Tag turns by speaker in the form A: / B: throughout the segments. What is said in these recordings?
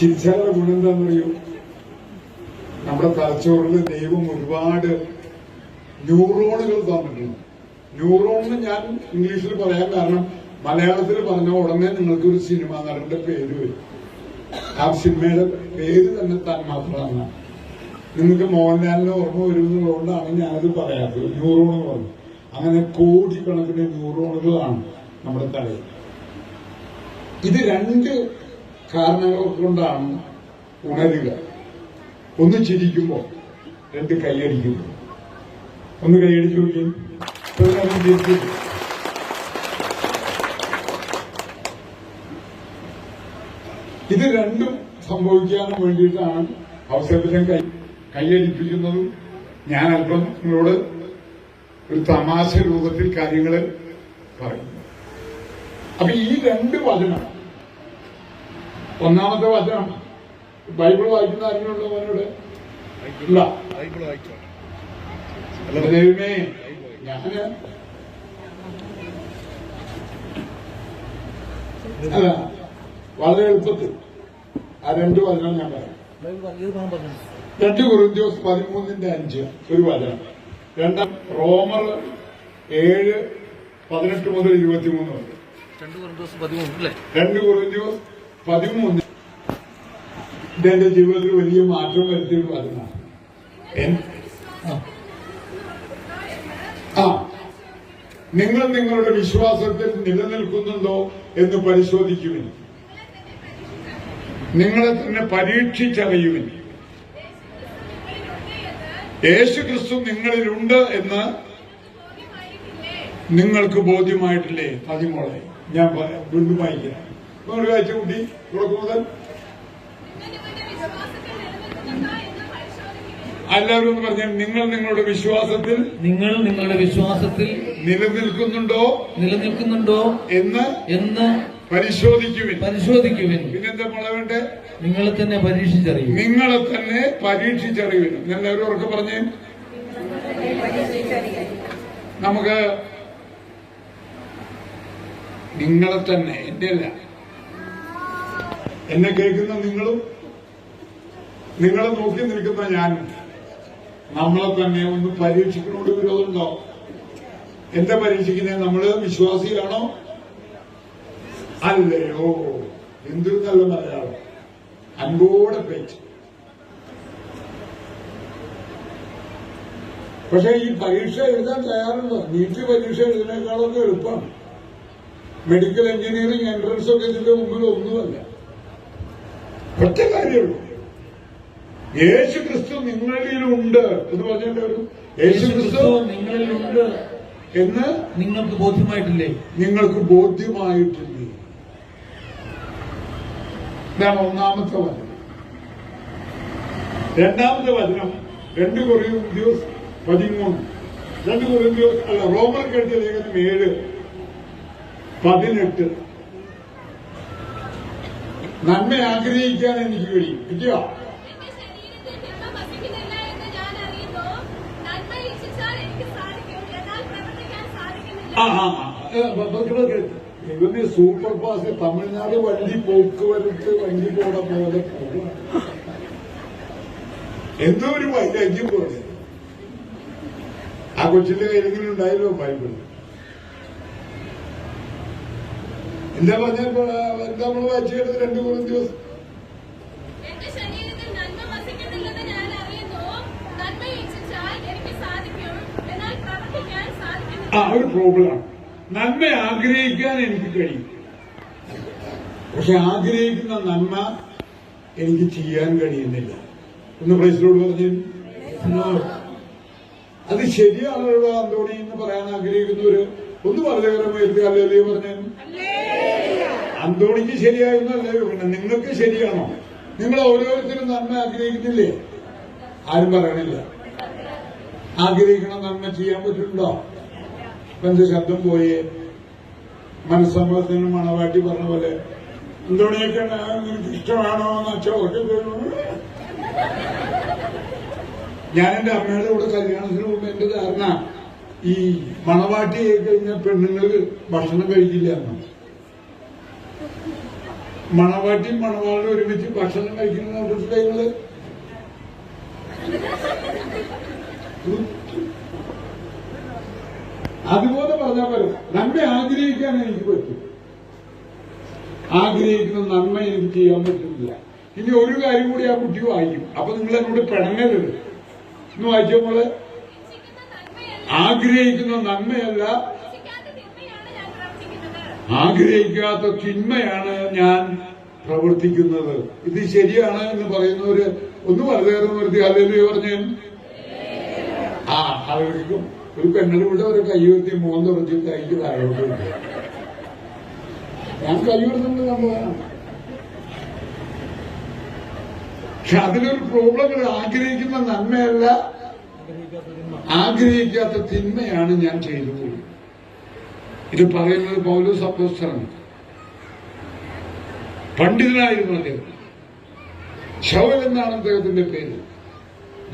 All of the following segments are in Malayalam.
A: ചിരിച്ചാലുള്ള ഗുണം എന്താണെന്നറിയോ? നമ്മുടെ തലച്ചോറിൽ ദൈവം ഒരുപാട് ന്യൂറോണുകൾ തന്നിട്ടുണ്ട്. ന്യൂറോൺ എന്ന് ഞാൻ ഇംഗ്ലീഷിൽ പറയാൻ കാരണം മലയാളത്തിൽ പറഞ്ഞ ഉടനെ നിങ്ങൾക്ക് ഒരു സിനിമ നടന്റെ പേര് വരും. ആ സിനിമയുടെ പേര് തന്നെ തന്മാത്രമാണ് നിങ്ങൾക്ക് മോഹൻലാലിന്റെ ഓർമ്മ വരുന്നതുകൊണ്ടാണ് ഞാനത് പറയാത്തത്. ന്യൂറോൺ പറഞ്ഞു. അങ്ങനെ കോടിക്കണക്കിന് ന്യൂറോണുകളാണ് നമ്മുടെ തലയിൽ. ഇത് രണ്ട് കാരണങ്ങൾ കൊണ്ടാണ് ഉണരുക. ഒന്ന് ചിരിക്കുമ്പോൾ രണ്ട് കൈയടിക്കുമ്പോൾ ഒന്ന് കൈയടിച്ചു ചിരിച്ചു ഇത് രണ്ടും സംഭവിക്കാൻ വേണ്ടിയിട്ടാണ് അവസരത്തിലും കൈ കൈയടിപ്പിക്കുന്നതും ഞാൻ അല്പം നിങ്ങളോട് ഒരു തമാശ രൂപത്തിൽ കാര്യങ്ങൾ പറയും അപ്പൊ ഈ രണ്ട് വചനം ഒന്നാമത്തെ വചനം ബൈബിൾ വായിക്കുന്ന ആരെങ്കിലും അവനോട് ഇല്ല. ദൈവമേ ഞാൻ അല്ല വളരെ എളുപ്പത്തിൽ. ആ രണ്ട് വചനം ഞാൻ പറയാം. രണ്ട് കുറിഞ്ചോസ് പതിമൂന്നിന്റെ അഞ്ച് ഒരു വചനം രണ്ടാം റോമർ ഏഴ് പതിനെട്ട് മുതൽ ഇരുപത്തിമൂന്ന് വരെ.
B: രണ്ട് ദിവസം പതിമൂന്ന്
A: രണ്ട് കുറിന്ത്യോസ് പതിമൂന്ന്. എന്റെ ജീവിതത്തിൽ വലിയ മാറ്റം വരുത്തിയ ഒരു ആ. നിങ്ങൾ നിങ്ങളുടെ വിശ്വാസത്തിൽ നിലനിൽക്കുന്നുണ്ടോ എന്ന് പരിശോധിക്കുവിൻ. നിങ്ങളെ തന്നെ പരീക്ഷിച്ചറിയുവിൻ. യേശു ക്രിസ്തു നിങ്ങളിലുണ്ട് എന്ന് നിങ്ങൾക്ക് ബോധ്യമായിട്ടില്ലേ? പതിമോളെ ഞാൻ വീണ്ടും വായിക്കാം. ഒരു കാഴ്ച കൂട്ടി. എല്ലാവരും ഒന്ന് പറഞ്ഞു നിങ്ങൾ നിങ്ങളുടെ വിശ്വാസത്തിൽ
C: നിങ്ങൾ നിങ്ങളുടെ വിശ്വാസത്തിൽ
A: നിലനിൽക്കുന്നുണ്ടോ
C: നിലനിൽക്കുന്നുണ്ടോ
A: എന്ന്
C: എന്ന്
A: പരിശോധിക്കുവിൻ.
C: പരിശോധിക്കുവിൻ.
A: പിന്നെന്താ മോളെ വേണ്ടേ?
C: നിങ്ങളെ തന്നെ പരീക്ഷിച്ചറിയും.
A: നിങ്ങളെ തന്നെ പരീക്ഷിച്ചറിയുവിൻ. എല്ലാവരും ഉറക്കെ പറഞ്ഞേ. നമുക്ക് നിങ്ങളെ തന്നെ എന്റെ അല്ല. എന്നെ കേൾക്കുന്ന നിങ്ങളും നിങ്ങളെ നോക്കി നിൽക്കുന്ന ഞാനും നമ്മളെ തന്നെ ഒന്ന് പരീക്ഷിക്കണോട് വിരോധമുണ്ടോ? എന്താ പരീക്ഷിക്കുന്നത് നമ്മൾ വിശ്വാസിയാണോ? അല്ലയോ എന്തൊരു നല്ല മലയാളം. അൻപോടെ പേച്ച്. പക്ഷെ ഈ പരീക്ഷ എഴുതാൻ തയ്യാറുണ്ടോ? നീറ്റ് പരീക്ഷ എഴുതുന്നേക്കാളൊക്കെ എളുപ്പമാണ് മെഡിക്കൽ എഞ്ചിനീയറിംഗ് എൻട്രൻസ് ഒക്കെ ഇതിന്റെ മുമ്പിൽ ഒന്നുമല്ല. ഒറ്റ കാര്യമുള്ളൂ. യേശു ക്രിസ്തു നിങ്ങളിലുണ്ട് എന്ന് പറഞ്ഞിട്ട് ഒരു യേശു ക്രിസ്തു
C: നിങ്ങളിലുണ്ട്
A: എന്ന്
C: നിങ്ങൾക്ക് ബോധ്യമായിട്ടില്ലേ?
A: നിങ്ങൾക്ക് ബോധ്യമായിട്ടില്ലേ? ഇതാണ് ഒന്നാമത്തെ വചനം. രണ്ടാമത്തെ വചനം രണ്ട് ദിവസം പതിമൂന്ന്. രണ്ട് ദിവസം അല്ല റോമർ കെട്ടിയ ലേഖനം ഏഴ്. പതിനെട്ട്. നന്മ ആഗ്രഹിക്കാൻ എനിക്ക് കഴിയും കിട്ടിയോ? ആ സൂപ്പർ ഫാസ്റ്റ് തമിഴ്നാട് വണ്ടി പോക്കുവരത്ത് വണ്ടി പോണ പോലെ. എന്തോ ഒരു വൈരാഗ്യം പോലെ. ആ കൊച്ചിന്റെ കയ്യിലെങ്കിലും ഉണ്ടായല്ലോ ബൈബിൾ എന്താ പറഞ്ഞ നമ്മൾ വായിച്ചത്? രണ്ടു മൂന്ന് ദിവസം. ആ ഒരു പ്രോബ്ലമാണ് നന്മ ആഗ്രഹിക്കാൻ എനിക്ക് കഴിയും. പക്ഷെ ആഗ്രഹിക്കുന്ന നന്മ എനിക്ക് ചെയ്യാൻ കഴിയുന്നില്ല. ഒന്ന് പ്രൈസിലോട് പറഞ്ഞു. അത് ശരിയാണല്ലോ അന്തോണി എന്ന് പറയാൻ ആഗ്രഹിക്കുന്നവര് ഒന്ന് പറഞ്ഞകരമായിരുന്നു അല്ലേ പറഞ്ഞു? അന്തോണിക്ക് ശരിയായിരുന്നല്ലേ പിന്നെ നിങ്ങൾക്ക് ശരിയാണോ? നിങ്ങൾ ഓരോരുത്തരും നന്മ ആഗ്രഹിക്കുന്നില്ലേ? ആരും പറയണില്ല. ആഗ്രഹിക്കണം നന്മ ചെയ്യാൻ പറ്റുന്നുണ്ടോ? എന്റെ ശബ്ദം പോയി? മനസ്സമ്മതത്തിന് മണവാട്ടി പറഞ്ഞ പോലെ അന്തോണിയൊക്കെ നിനക്ക് ഇഷ്ടമാണോ എന്ന് ചോദിച്ചു ഞാൻ എന്റെ അമ്മയുടെ കൂടെ കല്യാണത്തിന് മുമ്പ് എന്റെ ധാരണ ഈ മണവാട്ടി ആയി കഴിഞ്ഞാൽ പെണ്ണുങ്ങൾ ഭക്ഷണം കഴിക്കില്ല എന്ന്. മണവാട്ടിയും മണവാളിനും ഒരുമിച്ച് ഭക്ഷണം കഴിക്കുന്നതിനെ കുറിച്ച് നിങ്ങൾ അതുപോലെ പറഞ്ഞാൽ പോലും നന്മ ആഗ്രഹിക്കാൻ എനിക്ക് പറ്റും. ആഗ്രഹിക്കുന്ന നന്മ എനിക്ക് ചെയ്യാൻ പറ്റുന്നില്ല. ഇനി ഒരു കാര്യം കൂടി ആ കുട്ടി വായിക്കും. അപ്പൊ നിങ്ങൾ എന്നോട് പിണങ്ങരുത്. ഇന്ന് വായിച്ചോ മോളെ?
D: ഇച്ഛിക്കുന്ന നന്മയല്ല
A: ആഗ്രഹിക്കുന്ന നന്മയല്ല ആഗ്രഹിക്കാത്ത തിന്മയാണ്
D: ഞാൻ പ്രവർത്തിക്കുന്നത്.
A: ഇത് ശരിയാണ് എന്ന് പറയുന്നവര് ഒന്ന് വളരെ നിർത്തി അല്ലെങ്കിൽ പറഞ്ഞു. ആ ആളുകൾക്കും ഒരു പെണ്ണിലൂടെ ഒരു കൈ ഉയർത്തി മോൻ തുറച്ച് കൈക്ക് താഴോട്ട്. ഞാൻ കൈ ഉയർത്തുന്നത് നമ്മളാണ് പക്ഷെ അതിലൊരു പ്രോബ്ലം. ആഗ്രഹിക്കുന്ന നന്മയല്ല ആഗ്രഹിക്കാത്ത തിന്മയാണ് ഞാൻ ചെയ്തു ഇത് പറയുന്നത് പൗലോസ് അപ്പോസ്തലൻ. പണ്ഡിതനായിരുന്നു അദ്ദേഹം. ശവൽ എന്നാണ് അദ്ദേഹത്തിന്റെ പേര്.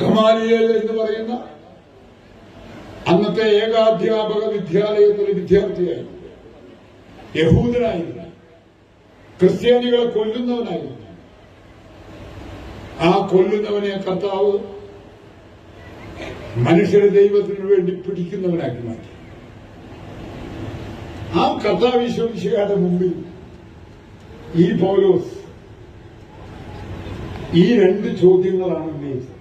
A: ഗമാലിയേൽ എന്ന് പറയുന്ന അന്നത്തെ ഏകാധ്യാപക വിദ്യാലയത്തിലെ വിദ്യാർത്ഥിയായിരുന്നു. യഹൂദനായിരുന്നു. ക്രിസ്ത്യാനികളെ കൊല്ലുന്നവനായിരുന്നു. ആ കൊല്ലുന്നവനെ കർത്താവ് മനുഷ്യരെ ദൈവത്തിനു വേണ്ടി പിടിക്കുന്നവനാക്കി മാറ്റി. ആ ഈശ്വരിശയുടെ മുമ്പിൽ ഈ പൗലോസ് ഈ രണ്ട് ചോദ്യങ്ങളാണ് ഉന്നയിച്ചത്.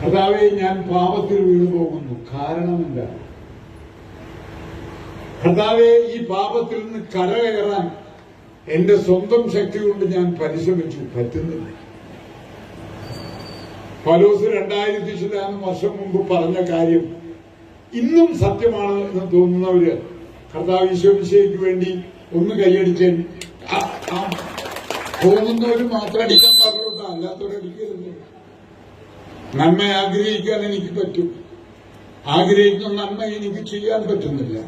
A: കർത്താവെ ഞാൻ പാപത്തിൽ വീണു പോകുന്നു. കാരണം കർത്താവെ ഈ പാപത്തിൽ നിന്ന് കരകയറാൻ എന്റെ സ്വന്തം ശക്തി കൊണ്ട് ഞാൻ പരിശ്രമിച്ചു. പറ്റുന്നില്ല. പലോസ് രണ്ടായിരത്തി ശതമാനം വർഷം മുമ്പ് പറഞ്ഞ കാര്യം ഇന്നും സത്യമാണ് എന്ന് തോന്നുന്നവര് കർത്താവ് ഈശോവിശയ്ക്ക് വേണ്ടി ഒന്ന് കൈയടിക്കാൻ പോകുന്നവരും മാത്രം അടിക്കാൻ പാടുള്ളൂ. അല്ലാത്തവർ അടിക്കരുത്. നന്മ ആഗ്രഹിക്കാൻ എനിക്ക് പറ്റും. ആഗ്രഹിക്കുന്ന നന്മ എനിക്ക് ചെയ്യാൻ പറ്റുന്നില്ല.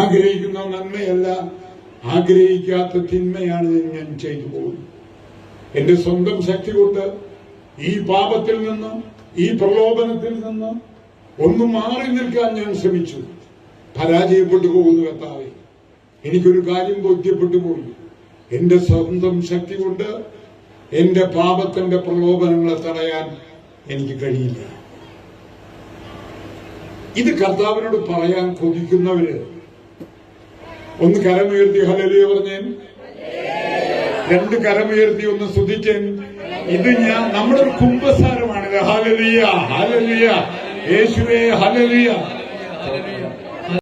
A: ആഗ്രഹിക്കുന്ന നന്മയല്ല ആഗ്രഹിക്കാത്ത തിന്മയാണ് ഞാൻ ചെയ്തു പോകുന്നത്. എന്റെ സ്വന്തം ശക്തി കൊണ്ട് ഈ പാപത്തിൽ നിന്നും ഈ പ്രലോഭനത്തിൽ നിന്നും ഒന്ന് മാറി നിൽക്കാൻ ഞാൻ ശ്രമിച്ചു. പരാജയപ്പെട്ടു പോകുന്നു കർത്താവെ. എനിക്കൊരു കാര്യം ബോധ്യപ്പെട്ടു പോയി. എന്റെ സ്വന്തം ശക്തി കൊണ്ട് എന്റെ പാപത്തിന്റെ പ്രലോഭനങ്ങളെ തടയാൻ എനിക്ക് കഴിയില്ല. ഇത് കർത്താവിനോട് പറയാൻ കൊതിക്കുന്നവര് ഒന്ന് കരമുയർത്തി ഹലലിയ പറഞ്ഞേൻ. രണ്ട് കരമുയർത്തി ഒന്ന് സ്തുതിച്ചേൻ. ഇത് ഞാൻ നമ്മുടെ ഒരു കുംഭസാരമാണ് ഹലലിയ ഹലലിയ യേശുവേ ഹലലിയ